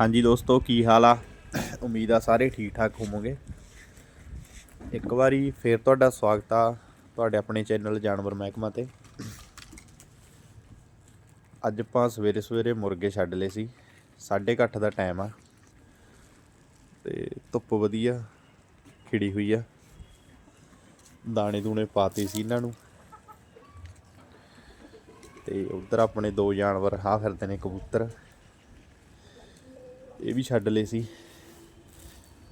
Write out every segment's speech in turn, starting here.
ਹਾਂਜੀ ਦੋਸਤੋ, ਕੀ ਹਾਲ ਆ? ਉਮੀਦ ਆ ਸਾਰੇ ਠੀਕ ਠਾਕ ਹੋਵੋਗੇ। ਇੱਕ ਵਾਰੀ ਫੇਰ ਤੁਹਾਡਾ ਸਵਾਗਤ ਆ ਤੁਹਾਡੇ ਆਪਣੇ ਚੈਨਲ ਜਾਨਵਰ ਮਹਿਕਮਾ ਤੇ। ਅੱਜ ਆਪਾਂ ਸਵੇਰੇ ਸਵੇਰੇ ਮੁਰਗੇ ਛੱਡ ਲਏ ਸੀ। 8:30 ਦਾ ਟਾਈਮ ਆ। ਤੇ ਧੁੱਪ ਵਧੀਆ ਖਿੜੀ ਹੋਈ ਆ। ਦਾਣੇ ਦੂਣੇ ਪਾਤੇ ਸੀ ਇਹਨਾਂ ਨੂੰ। ਤੇ ਉਧਰ ਆਪਣੇ ਦੋ ਜਾਨਵਰ ਹਾਂ ਫਿਰਦੇ ਨੇ ਕਬੂਤਰ। ਇਹ ਵੀ ਛੱਡ ਲਏ ਸੀ।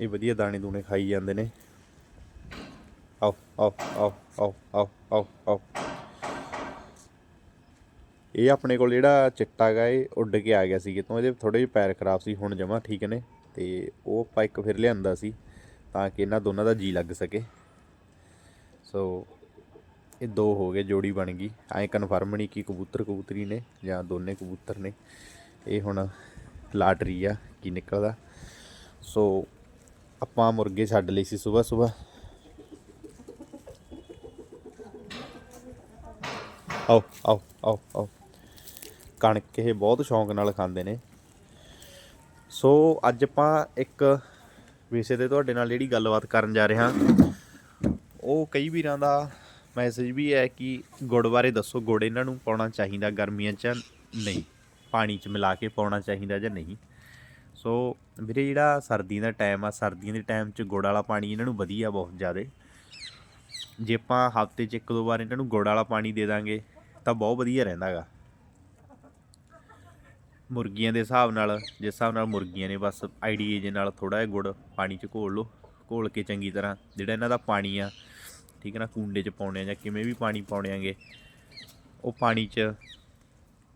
ਇਹ ਵਧੀਆ ਦਾਣੇ ਦੂਣੇ ਖਾਈ ਜਾਂਦੇ ਨੇ। ਆਓ ਆਓ ਆਓ ਆਓ ਆਓ ਆਓ ਆਓ। ਇਹ ਆਪਣੇ ਕੋਲ ਜਿਹੜਾ ਚਿੱਟਾ ਗਾ, ਇਹ ਉੱਡ ਕੇ ਆ ਗਿਆ ਸੀ। ਕਿਤੋਂ ਇਹਦੇ ਥੋੜੇ ਜਿਹੇ ਪੈਰ ਖਰਾਬ ਸੀ, ਹੁਣ ਜਮਾ ਠੀਕ ਨੇ। ਤੇ ਉਹ ਆਪਾਂ ਇੱਕ ਫਿਰ ਲਿਆਂਦਾ ਸੀ, ਤਾਂ ਕਿ ਇਹਨਾਂ ਦੋਨਾਂ ਦਾ ਜੀ ਲੱਗ ਸਕੇ। ਸੋ, ਇਹ ਦੋ ਹੋ ਗਏ, ਜੋੜੀ ਬਣ ਗਈ। ਐਂ ਕਨਫਰਮ ਨਹੀਂ ਕਿ ਕਬੂਤਰ ਕਬੂਤਰੀ ਨੇ ਜਾਂ ਦੋਨੇ ਕਬੂਤਰ ਨੇ। ਇਹ ਹੁਣ ਲਾਟਰੀ ਆ। ਕੀ ਨਿਕਲਦਾ? ਸੋ ਆਪਾਂ ਮੁਰਗੇ ਛੱਡ ਲਈ ਸੀ ਸਵੇਰ ਸਵੇਰ ਆਓ ਆਓ ਆਓ ਆਓ। ਕਣਕ ਇਹ ਬਹੁਤ ਸ਼ੌਂਕ ਨਾਲ ਖਾਂਦੇ ਨੇ। ਸੋ ਅੱਜ ਆਪਾਂ ਇੱਕ ਵਿਸ਼ੇ ਤੇ ਤੁਹਾਡੇ ਨਾਲ ਜਿਹੜੀ ਗੱਲਬਾਤ ਕਰਨ ਜਾ ਰਹੇ ਹਾਂ। ਉਹ ਕਈ ਵੀਰਾਂ ਦਾ ਮੈਸੇਜ ਵੀ ਹੈ ਕਿ ਗੁੜ ਬਾਰੇ ਦੱਸੋ, ਗੁੜ ਇਹਨਾਂ ਨੂੰ ਪਾਉਣਾ ਚਾਹੀਦਾ ਗਰਮੀਆਂ 'ਚ ਨਹੀਂ? ਪਾਣੀ 'ਚ ਮਿਲਾ ਕੇ ਪਾਉਣਾ ਚਾਹੀਦਾ ਜਾਂ ਨਹੀਂ? ਸੋ ਵੀਰੇ ਜਿਹੜਾ ਸਰਦੀ ਦਾ ਟਾਈਮ ਆ, ਸਰਦੀਆਂ ਦੇ ਟਾਈਮ 'ਚ ਗੁੜ ਵਾਲਾ ਪਾਣੀ ਇਹਨਾਂ ਨੂੰ ਵਧੀਆ ਬਹੁਤ ਜ਼ਿਆਦਾ। ਜੇ ਆਪਾਂ ਹਫ਼ਤੇ 'ਚ ਇੱਕ ਦੋ ਵਾਰ ਇਹਨਾਂ ਨੂੰ ਗੁੜ ਵਾਲਾ ਪਾਣੀ ਦੇ ਦਾਂਗੇ, ਤਾਂ ਬਹੁਤ ਵਧੀਆ ਰਹਿੰਦਾਗਾ। ਮੁਰਗੀਆਂ ਦੇ ਹਿਸਾਬ ਨਾਲ, ਜਿਸ ਹਿਸਾਬ ਨਾਲ ਮੁਰਗੀਆਂ ਨੇ, ਬਸ ਆਈਡੀਏ ਜੇ ਨਾਲ ਥੋੜਾ ਜਿਹਾ ਗੁੜ ਪਾਣੀ 'ਚ ਘੋਲ ਲਓ, ਘੋਲ ਕੇ ਚੰਗੀ ਤਰ੍ਹਾਂ, ਜਿਹੜਾ ਇਹਨਾਂ ਦਾ ਪਾਣੀ ਆ, ਠੀਕ ਹੈ ਨਾ, ਕੂੰਡੇ 'ਚ ਪਾਉਣੇ ਆ ਜਾਂ ਕਿਵੇਂ ਵੀ ਪਾਣੀ ਪਾਉਣੇ ਆਗੇ, ਉਹ ਪਾਣੀ 'ਚ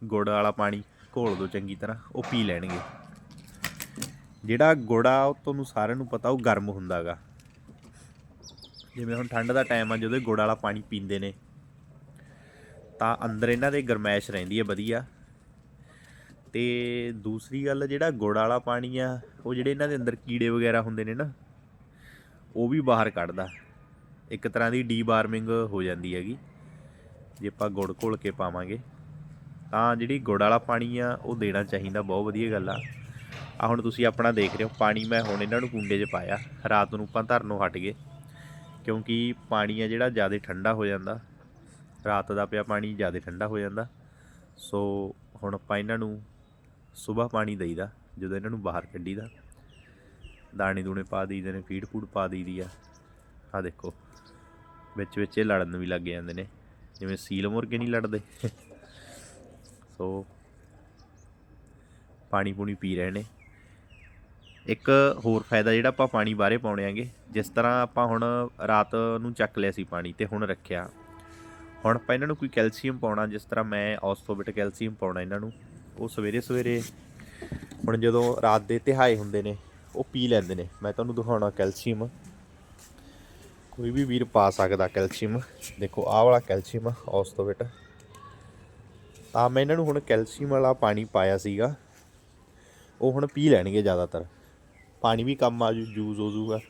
ਗੁੜ ਵਾਲਾ ਪਾਣੀ ਘੋਲ ਦਿਓ ਚੰਗੀ ਤਰ੍ਹਾਂ, ਉਹ ਪੀ ਲੈਣਗੇ। ਜਿਹੜਾ ਗੁੜ ਆ, ਉਹ ਤੁਹਾਨੂੰ ਸਾਰਿਆਂ ਨੂੰ ਪਤਾ, ਉਹ ਗਰਮ ਹੁੰਦਾਗਾ। ਜਿਵੇਂ ਹੁਣ ਠੰਡ ਦਾ ਟਾਈਮ ਆ, ਜਦੋਂ ਗੁੜ ਵਾਲਾ ਪਾਣੀ ਪੀਂਦੇ ਨੇ, ਤਾਂ ਅੰਦਰ ਇਹਨਾਂ ਦੇ ਗਰਮੈਸ਼ ਰਹਿੰਦੀ ਹੈ ਵਧੀਆ। ਤੇ ਦੂਸਰੀ ਗੱਲ, ਜਿਹੜਾ ਗੁੜ ਵਾਲਾ ਪਾਣੀ ਆ, ਉਹ ਜਿਹੜੇ ਇਹਨਾਂ ਦੇ ਅੰਦਰ ਕੀੜੇ ਵਗੈਰਾ ਹੁੰਦੇ ਨੇ ਨਾ, ਉਹ ਵੀ ਬਾਹਰ ਕੱਢਦਾ। ਇੱਕ ਤਰ੍ਹਾਂ ਦੀ ਡੀਵਾਰਮਿੰਗ ਹੋ ਜਾਂਦੀ ਹੈਗੀ। ਜੇ ਆਪਾਂ ਗੁੜ ਘੋਲ ਕੇ ਪਾਵਾਂਗੇ, ਤਾਂ ਜਿਹੜੀ ਗੁੜ ਵਾਲਾ ਪਾਣੀ ਆ, ਉਹ ਦੇਣਾ ਚਾਹੀਦਾ, ਬਹੁਤ ਵਧੀਆ ਗੱਲ ਆ। ਆ ਹੁਣ ਤੁਸੀਂ ਆਪਣਾ ਦੇਖ ਰਹੇ ਹੋ, ਪਾਣੀ ਮੈਂ ਹੁਣ ਇਹਨਾਂ ਨੂੰ ਕੁੰਡੇ 'ਚ ਪਾਇਆ, ਰਾਤ ਨੂੰ ਆਪਾਂ ਧਰਨੋਂ ਹਟ ਗਏ। ਕਿਉਂਕਿ ਪਾਣੀ ਆ ਜਿਹੜਾ ਜ਼ਿਆਦਾ ਠੰਡਾ ਹੋ ਜਾਂਦਾ, ਰਾਤ ਦਾ ਪਿਆ ਪਾਣੀ ਜ਼ਿਆਦਾ ਠੰਡਾ ਹੋ ਜਾਂਦਾ। ਸੋ ਹੁਣ ਆਪਾਂ ਇਹਨਾਂ ਨੂੰ ਸਵੇਰ ਪਾਣੀ ਦੇਈਦਾ, ਜਦੋਂ ਇਹਨਾਂ ਨੂੰ ਬਾਹਰ ਕੱਢੀਦਾ। ਦਾਣੇ ਦੂਣੇ ਪਾ ਦਈਦੇ ਨੇ, ਫੀਡ ਫੂਡ ਪਾ ਦਈਦੀ ਆ। ਆ ਦੇਖੋ, ਵਿੱਚ ਵਿੱਚ ਇਹ ਲੜਨ ਵੀ ਲੱਗ ਜਾਂਦੇ ਨੇ, ਜਿਵੇਂ ਸੀਲ ਮੁਰਗੇ ਨਹੀਂ ਲੜਦੇ। ਸੋ ਪਾਣੀ ਪੂਣੀ ਪੀ ਰਹੇ ਨੇ। ਇੱਕ ਹੋਰ ਫਾਇਦਾ ਜਿਹੜਾ ਆਪਾਂ ਪਾਣੀ ਬਾਹਰੇ ਪਾਉਣੇ ਆਗੇ, ਜਿਸ ਤਰ੍ਹਾਂ ਆਪਾਂ ਹੁਣ ਰਾਤ ਨੂੰ ਚੱਕ ਲਿਆ ਸੀ ਪਾਣੀ ਤੇ ਹੁਣ ਰੱਖਿਆ। ਹੁਣ ਆਪਾਂ ਇਹਨਾਂ ਨੂੰ ਕੋਈ ਕੈਲਸ਼ੀਅਮ ਪਾਉਣਾ, ਜਿਸ ਤਰ੍ਹਾਂ ਮੈਂ ਆਸਫੋਬਿਟ ਕੈਲਸ਼ੀਅਮ ਪਾਉਣਾ ਇਹਨਾਂ ਨੂੰ, ਉਹ ਸਵੇਰੇ ਸਵੇਰੇ ਹੁਣ ਜਦੋਂ ਰਾਤ ਦੇ ਤਿਹਾਏ ਹੁੰਦੇ ਨੇ, ਉਹ ਪੀ ਲੈਂਦੇ ਨੇ। ਮੈਂ ਤੁਹਾਨੂੰ ਦਿਖਾਉਣਾ ਕੈਲਸ਼ੀਅਮ। ਕੋਈ ਵੀ ਵੀਰ ਪਾ ਸਕਦਾ ਕੈਲਸ਼ੀਅਮ। ਦੇਖੋ, ਆਹ ਵਾਲਾ ਕੈਲਸ਼ੀਅਮ ਆਸਫੋਬਿਟ ਤਾਂ ਮੈਂ ਇਹਨਾਂ ਨੂੰ ਹੁਣ ਕੈਲਸ਼ੀਅਮ ਵਾਲਾ ਪਾਣੀ ਪਾਇਆ ਸੀਗਾ। ਉਹ ਹੁਣ ਪੀ ਲੈਣਗੇ ਜ਼ਿਆਦਾਤਰ। ਪਾਣੀ ਵੀ ਕੰਮ ਆ ਜੂ ਯੂਜ਼ ਹੋ ਜੂਗਾ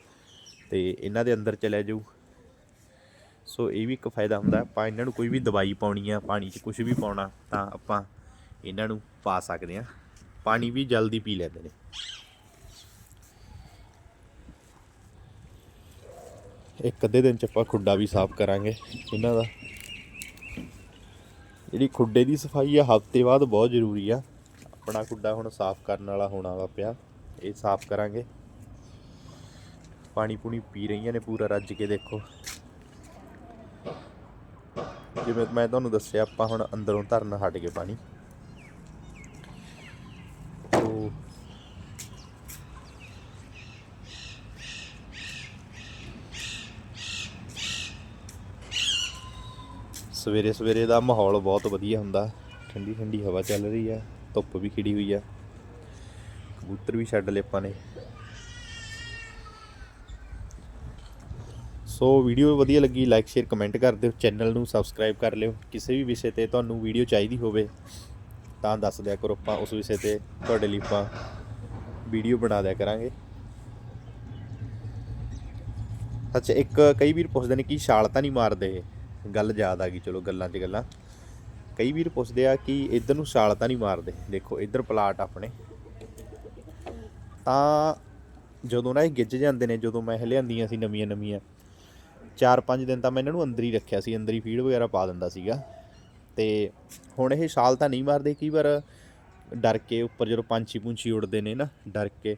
ਤੇ ਇਹਨਾਂ ਦੇ ਅੰਦਰ ਚਲੇ ਜਾਊ। ਸੋ ਇਹ ਵੀ ਇੱਕ ਫਾਇਦਾ ਹੁੰਦਾ, ਆਪਾਂ ਇਹਨਾਂ ਨੂੰ ਕੋਈ ਵੀ ਦਵਾਈ ਪਾਉਣੀ ਆ, ਪਾਣੀ 'ਚ ਕੁਝ ਵੀ ਪਾਉਣਾ ਤਾਂ ਆਪਾਂ ਇਹਨਾਂ ਨੂੰ ਪਾ ਸਕਦੇ ਆ। ਪਾਣੀ ਵੀ ਜਲਦੀ ਪੀ ਲੈਂਦੇ ਨੇ। ਇੱਕ ਅੱਧੇ ਦਿਨ ਚ ਆਪਾਂ ਖੁੱਡਾ ਵੀ ਸਾਫ਼ ਕਰਾਂਗੇ ਇਹਨਾਂ ਦਾ। ਜਿਹੜੀ ਖੁੱਡੇ ਦੀ ਸਫ਼ਾਈ ਆ, ਹਫ਼ਤੇ ਬਾਅਦ ਬਹੁਤ ਜ਼ਰੂਰੀ ਆ। ਆਪਣਾ ਖੁੱਡਾ ਹੁਣ ਸਾਫ਼ ਕਰਨ ਵਾਲਾ ਹੋਣਾ ਵਾ ਪਿਆ। ਇਹ ਸਾਫ਼ ਕਰਾਂਗੇ। ਪਾਣੀ ਪੂਣੀ ਪੀ ਰਹੀਆਂ ਨੇ ਪੂਰਾ ਰੱਜ ਕੇ ਦੇਖੋ। ਜਿਵੇਂ ਮੈਂ ਤੁਹਾਨੂੰ ਦੱਸਿਆ, ਆਪਾਂ ਹੁਣ ਅੰਦਰੋਂ ਧਰਨ ਹਟ ਗਏ ਪਾਣੀ। ਤੋ ਸਵੇਰੇ ਸਵੇਰੇ ਦਾ ਮਾਹੌਲ ਬਹੁਤ ਵਧੀਆ ਹੁੰਦਾ। ਠੰਡੀ ਠੰਡੀ ਹਵਾ ਚੱਲ ਰਹੀ ਆ, ਧੁੱਪ ਵੀ ਖਿੜੀ ਹੋਈ ਆ। ਕਬੂਤਰ ਵੀ ਛੱਡ ਲਏ ਆਪਾਂ ਨੇ। ਸੋ ਵੀਡੀਓ ਵਧੀਆ ਲੱਗੀ ਲਾਈਕ ਸ਼ੇਅਰ ਕਮੈਂਟ ਕਰ ਦਿਓ। ਚੈਨਲ ਨੂੰ ਸਬਸਕ੍ਰਾਈਬ ਕਰ ਲਿਓ। ਕਿਸੇ ਵੀ ਵਿਸ਼ੇ ਤੇ ਤੁਹਾਨੂੰ ਵੀਡੀਓ ਚਾਹੀਦੀ ਹੋਵੇ, ਤਾਂ ਦੱਸ ਦਿਆ ਕਰੋ ਆਪਾਂ। ਉਸ ਵਿਸ਼ੇ ਤੇ ਤੁਹਾਡੇ ਲਈ ਆਪਾਂ ਵੀਡੀਓ ਬਣਾ ਦਿਆ ਕਰਾਂਗੇ। ਅੱਛਾ, ਇੱਕ ਕਈ ਵੀਰ ਪੁੱਛਦੇ ਨੇ ਕਿ ਛਾਲ ਤਾਂ ਨਹੀਂ ਮਾਰਦੇ। ਗੱਲ ਯਾਦ ਆ ਗਈ, ਚਲੋ ਗੱਲਾਂ 'ਚ ਗੱਲਾਂ। ਕਈ ਵੀਰ ਪੁੱਛਦੇ ਆ ਕਿ ਇੱਧਰ ਨੂੰ ਛਾਲ ਤਾਂ ਨਹੀਂ ਮਾਰਦੇ। ਦੇਖੋ, ਇੱਧਰ ਪਲਾਟ ਆਪਣੇ। ਤਾਂ ਜਦੋਂ ਨਾ ਇਹ ਗਿੱਜ ਜਾਂਦੇ ਨੇ, ਜਦੋਂ ਮੈਂ ਇਹ ਲਿਆਂਦੀਆਂ ਸੀ ਨਵੀਆਂ ਨਵੀਆਂ 4-5 ਦਿਨ ਤਾਂ ਮੈਂ ਇਹਨਾਂ ਨੂੰ ਅੰਦਰ ਹੀ ਰੱਖਿਆ ਸੀ, ਅੰਦਰ ਹੀ ਫੀਡ ਵਗੈਰਾ ਪਾ ਦਿੰਦਾ ਸੀਗਾ। ਤੇ ਹੁਣ ਇਹ ਛਾਲ ਤਾਂ ਨਹੀਂ ਮਾਰਦੇ, ਕਈ ਵਾਰ ਡਰ ਕੇ ਉੱਪਰ ਜਦੋਂ ਪੰਛੀ ਪੁੰਛੀ ਉੱਡਦੇ ਨੇ ਨਾ, ਡਰ ਕੇ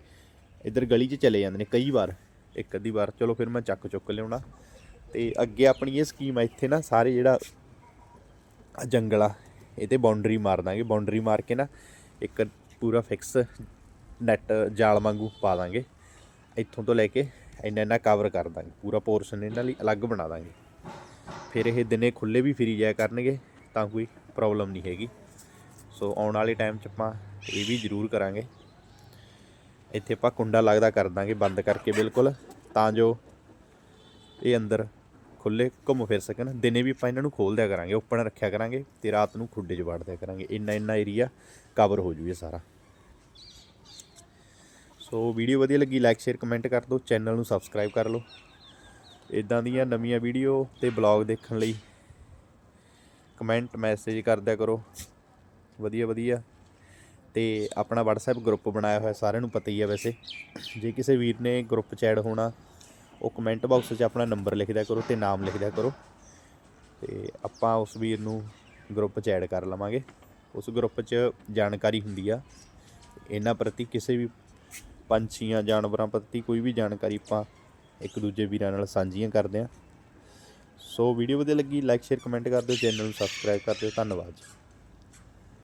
ਇੱਧਰ ਗਲੀ 'ਚ ਚਲੇ ਜਾਂਦੇ ਨੇ ਕਈ ਵਾਰ, ਇੱਕ ਅੱਧੀ ਵਾਰ। ਚਲੋ ਫਿਰ ਮੈਂ ਚੱਕ ਚੁੱਕ ਲਿਆਉਣਾ। ਤੇ ਅੱਗੇ ਆਪਣੀ ਇਹ ਸਕੀਮ ਆ, ਇੱਥੇ ਨਾ ਸਾਰੇ ਜਿਹੜਾ ਜੰਗਲ ਆ ਇਹ ਤੇ ਬਾਉਂਡਰੀ ਮਾਰ ਦਾਂਗੇ। ਬਾਉਂਡਰੀ ਮਾਰ ਕੇ ਨਾ ਇੱਕ ਪੂਰਾ ਫਿਕਸ ਨੈਟ ਜਾਲ ਵਾਂਗੂ ਪਾ ਦਾਂਗੇ। ਇੱਥੋਂ ਤੋਂ ਲੈ ਕੇ ਇੰਨਾ ਇੰਨਾ ਕਵਰ ਕਰ ਦਾਂਗੇ। ਪੂਰਾ ਪੋਰਸ਼ਨ ਇਹਨਾਂ ਲਈ ਅਲੱਗ ਬਣਾ ਦਾਂਗੇ। ਫਿਰ ਇਹ ਦਿਨੇ ਖੁੱਲੇ ਵੀ ਫਿਰੀ ਜਾਇਆ ਕਰਨਗੇ, ਤਾਂ ਕੋਈ ਪ੍ਰੋਬਲਮ ਨਹੀਂ ਹੈਗੀ। ਸੋ ਆਉਣ ਵਾਲੇ ਟਾਈਮ 'ਚ ਆਪਾਂ ਇਹ ਵੀ ਜ਼ਰੂਰ ਕਰਾਂਗੇ। ਇੱਥੇ ਆਪਾਂ ਕੁੰਡਾ ਲੱਗਦਾ ਕਰ ਦਾਂਗੇ ਬੰਦ ਕਰਕੇ ਬਿਲਕੁਲ, ਤਾਂ ਜੋ ਇਹ ਅੰਦਰ ਖੁੱਲੇ ਘੁੰਮ ਫਿਰ ਸਕਣ। ਦਿਨੇ ਵੀ ਆਪਾਂ ਇਹਨਾਂ ਨੂੰ ਖੋਲ ਦਿਆ ਕਰਾਂਗੇ ਓਪਨ ਰੱਖਿਆ ਕਰਾਂਗੇ ਤੇ ਰਾਤ ਨੂੰ ਖੁੱਡੇ 'ਚ ਵੜ ਦਿਆ ਕਰਾਂਗੇ। ਇੰਨਾ ਇੰਨਾ ਏਰੀਆ ਕਵਰ ਹੋ ਜੂਏ ਸਾਰਾ। ਸੋ ਵੀਡੀਓ ਵਧੀਆ ਲੱਗੀ ਲਾਈਕ ਸ਼ੇਅਰ ਕਮੈਂਟ ਕਰ ਦਿਓ ਚੈਨਲ ਨੂੰ ਸਬਸਕ੍ਰਾਈਬ ਕਰ ਲਓ। ਇਦਾਂ ਦੀਆਂ ਨਵੀਆਂ ਵੀਡੀਓ ਤੇ ਬਲੌਗ ਦੇਖਣ ਲਈ ਕਮੈਂਟ ਮੈਸੇਜ ਕਰਦਿਆ ਕਰੋ। ਵਧੀਆ ਵਧੀਆ। ਤੇ ਆਪਣਾ WhatsApp ਗਰੁੱਪ ਬਣਾਇਆ ਹੋਇਆ, ਸਾਰਿਆਂ ਨੂੰ ਪਤਾ ਹੀ ਹੈ ਵੈਸੇ। ਜੇ ਕਿਸੇ ਵੀਰ ਨੇ ਗਰੁੱਪ 'ਚ ਐਡ ਹੋਣਾ, ਉਹ ਕਮੈਂਟ ਬਾਕਸ 'ਚ ਆਪਣਾ ਨੰਬਰ ਲਿਖ ਦਿਆ ਕਰੋ ਤੇ ਨਾਮ ਲਿਖ ਦਿਆ ਕਰੋ। ਤੇ ਆਪਾਂ ਉਸ ਵੀਰ ਨੂੰ ਗਰੁੱਪ 'ਚ ਐਡ ਕਰ ਲਵਾਂਗੇ। ਉਸ ਗਰੁੱਪ 'ਚ ਜਾਣਕਾਰੀ ਹੁੰਦੀ ਆ। ਇਹਨਾਂ ਪ੍ਰਤੀ ਕਿਸੇ ਵੀ ਪੰਛੀਆਂ, ਜਾਨਵਰਾਂ ਪ੍ਰਤੀ ਕੋਈ ਵੀ ਜਾਣਕਾਰੀ ਆਪਾਂ ਇੱਕ ਦੂਜੇ ਵੀਰਾਂ ਨਾਲ ਸਾਂਝੀਆਂ ਕਰਦੇ ਹਾਂ। ਸੋ ਵੀਡੀਓ ਵਧੀਆ ਲੱਗੀ ਲਾਈਕ ਸ਼ੇਅਰ ਕਮੈਂਟ ਕਰ ਦਿਓ, ਚੈਨਲ ਨੂੰ ਸਬਸਕ੍ਰਾਈਬ ਕਰ ਦਿਓ। ਧੰਨਵਾਦ ਜੀ।